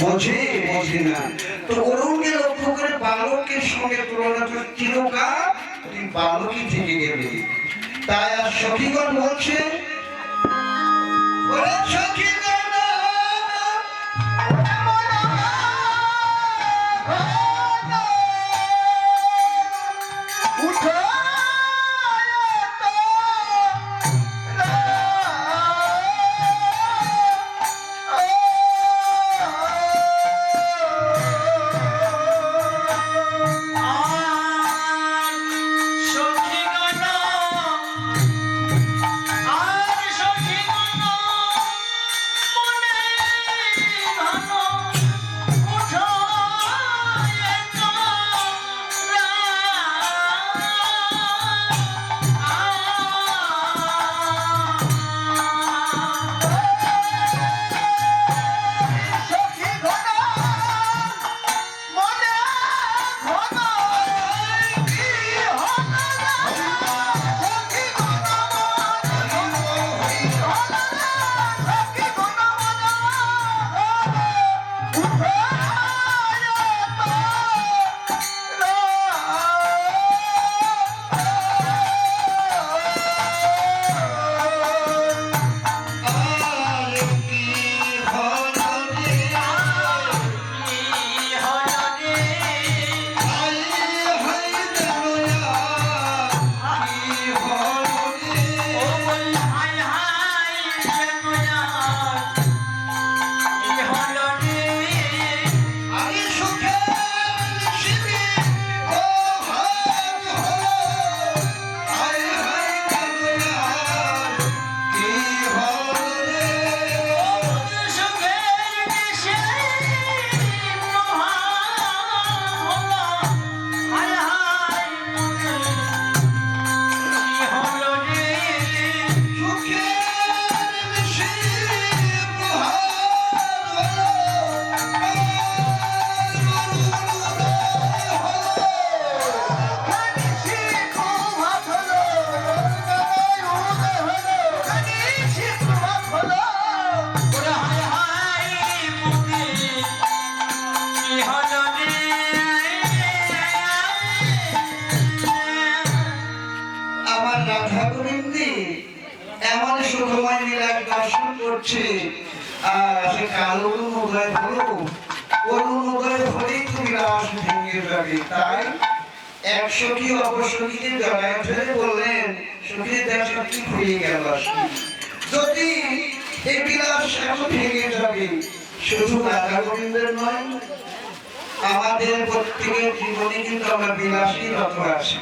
বোঝে বোঝে না। তো অরুণকে লক্ষ্য করে বালকের সঙ্গে তুলনা করে তুই বালকই থেকে গেলে। তাই আর সখীগণ বলছে গোবিন্দি এমন সুখময় লীলার করছে। আর সে কালো ভেঙে যাবে, তাই এক সখী অপসখীকে জড়ায় ধরে বললেন সখী দেখ সত্যি গেল যদি এই বিলাস এখন ভেঙে যাবে? শুধু রাধা গোবিন্দের নয়, আমাদের প্রত্যেকের জীবনে কিন্তু আমরা বিলাসী রত আছি